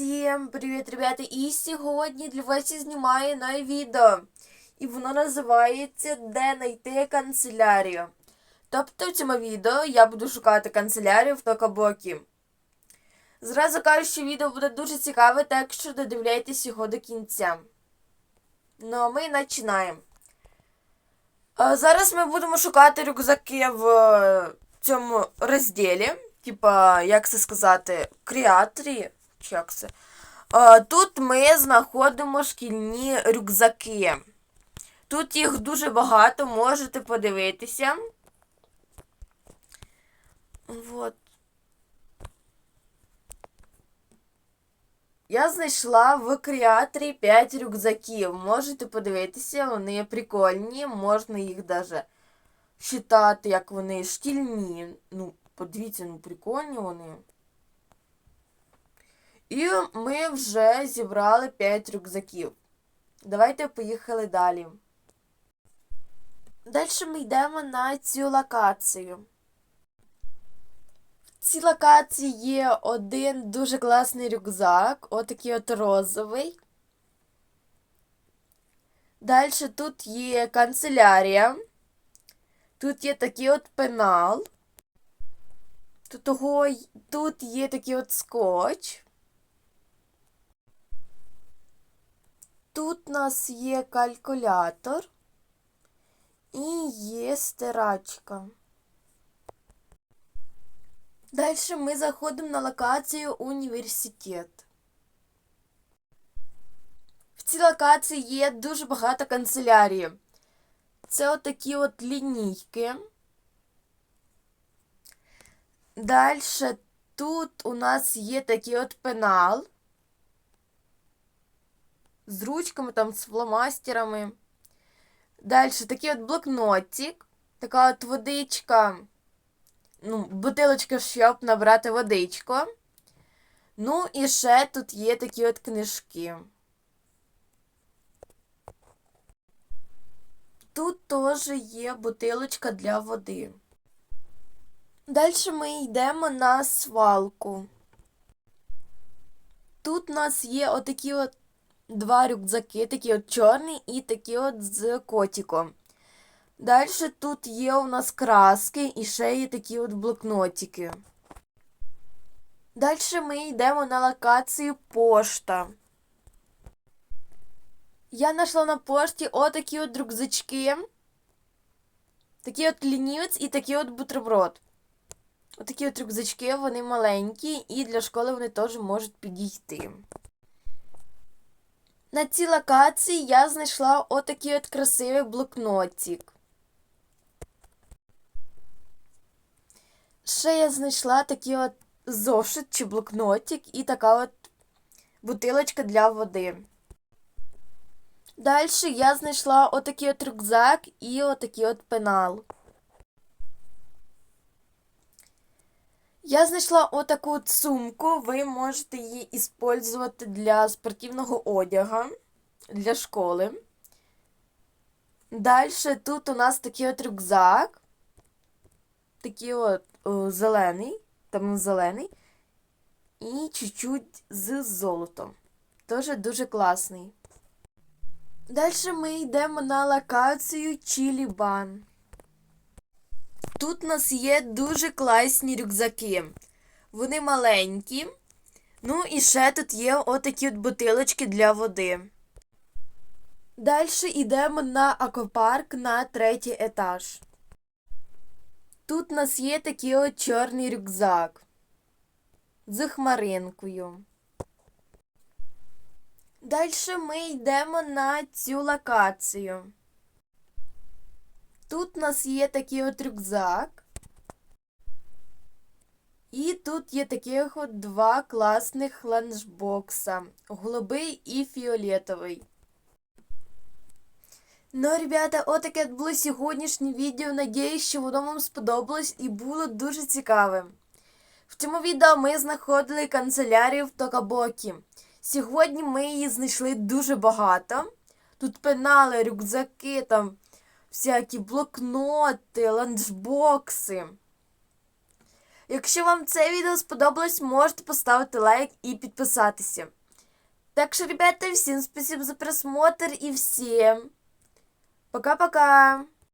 Всім привіт, ребята! І сьогодні для вас я знімаю нове відео. І воно називається Де знайти канцелярію. Тобто в цьому відео я буду шукати канцелярію в Токабокі. Зразу кажу, що відео буде дуже цікаве, так що додивляйтесь його до кінця. Ну а ми починаємо. Зараз ми будемо шукати рюкзаки в е, цьому розділі. Типа, як це сказати, креаторі. Це? Е, Тут ми знаходимо шкільні рюкзаки. Тут їх дуже багато, можете подивитися. Вот. Я знайшла в креаторі 5 рюкзаків. Можете подивитися, вони прикольні, можна їх даже читати, як вони шкільні. Ну, подивіться, ну прикольні вони. І ми вже зібрали 5 рюкзаків. Давайте поїхали далі. Далі ми йдемо на цю локацію. В цій локації є один дуже класний рюкзак, отакий от розовий. Далі тут є канцелярія. Тут є такий от пенал. Тут, того, тут є такий от скотч. Тут у нас є калькулятор і є стирачка. Далі ми заходимо на локацію університет. В цій локації є дуже багато канцелярії. Це отакі от лінійки. Далі тут у нас є такий от пенал з ручками, там, з фломастерами. Далі такий от блокнотик, така от водичка, ну, бутилочка, щоб набрати водичку. Ну, і ще тут є такі от книжки. Тут теж є бутилочка для води. Далі ми йдемо на свалку. Тут у нас є отакі от два рюкзаки, такі от чорний і такі от з котиком. Далі тут є у нас краски і ще є такі от блокнотики. Далі ми йдемо на локацію пошта. Я знайшла на пошті отакі от рюкзачки. Такий от лінівець і такий от бутерброд. Отакі от рюкзачки, вони маленькі, і для школи вони теж можуть підійти. На цій локації я знайшла отакий от красивий блокнотик. Ще я знайшла такий от зошит чи блокнотик і така от бутилочка для води. Далі я знайшла отакий от рюкзак і отакий от пенал. Я знайшла отаку сумку. Ви можете її використовувати для спортивного одягу, для школи. Далі тут у нас такий от рюкзак. Такий от о, зелений, там зелений. І чуть-чуть з золотом. Теж дуже класний. Далі ми йдемо на локацію Чілібан. Тут у нас є дуже класні рюкзаки. Вони маленькі. Ну і ще тут є отакі от бутилочки для води. Далі йдемо на аквапарк на третій етаж. Тут у нас є такий от чорний рюкзак з хмаринкою. Далі ми йдемо на цю локацію. Тут у нас є такий от рюкзак. І тут є таких от два класних ланчбокса. Голубий і фіолетовий. Ну, ребята, отаке було сьогоднішнє відео. Надіюсь, що воно вам сподобалось і було дуже цікавим. В цьому відео ми знаходили канцелярію в Токабокі. Сьогодні ми її знайшли дуже багато. Тут пенали, рюкзаки, там всякі блокноти, ланчбокси. Якщо вам це відео сподобалось, можете поставити лайк і підписатися. Так что, ребята, всем спасибо за просмотр и всем пока-пока.